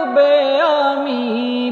আমি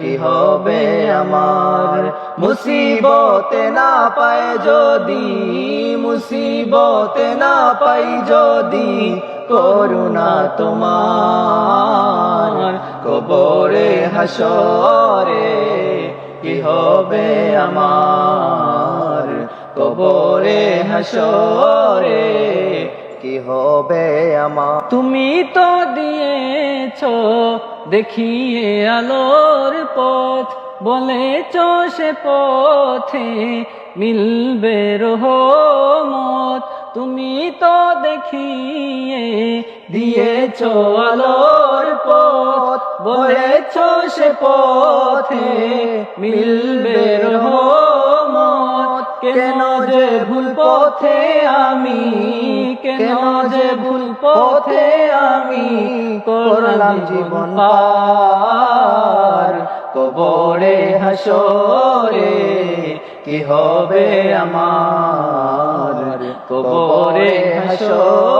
কি হবে আমার? মুসিবত না পায় যদি, মুসিবত না পাই যদি করুণা তোমার। কবরে হাসরে কি হবে আমার? কবরে হাসরে কি হবে আমার? তুমি তো দিয়েছ দেখিয়ে আলোর পথ, বলেছ সে পথে মিলবে রহমত। তুমি তো দেখিয়ে দিয়েছ আলোর পথ, বলেছ সে পথে মিলবে রহমত। ভুল পথে আমি? কেন যে ভুল পথে আমি করলাম জীবন পার? কবরে হাসরে কি হবে আমার? কবরে হাসরে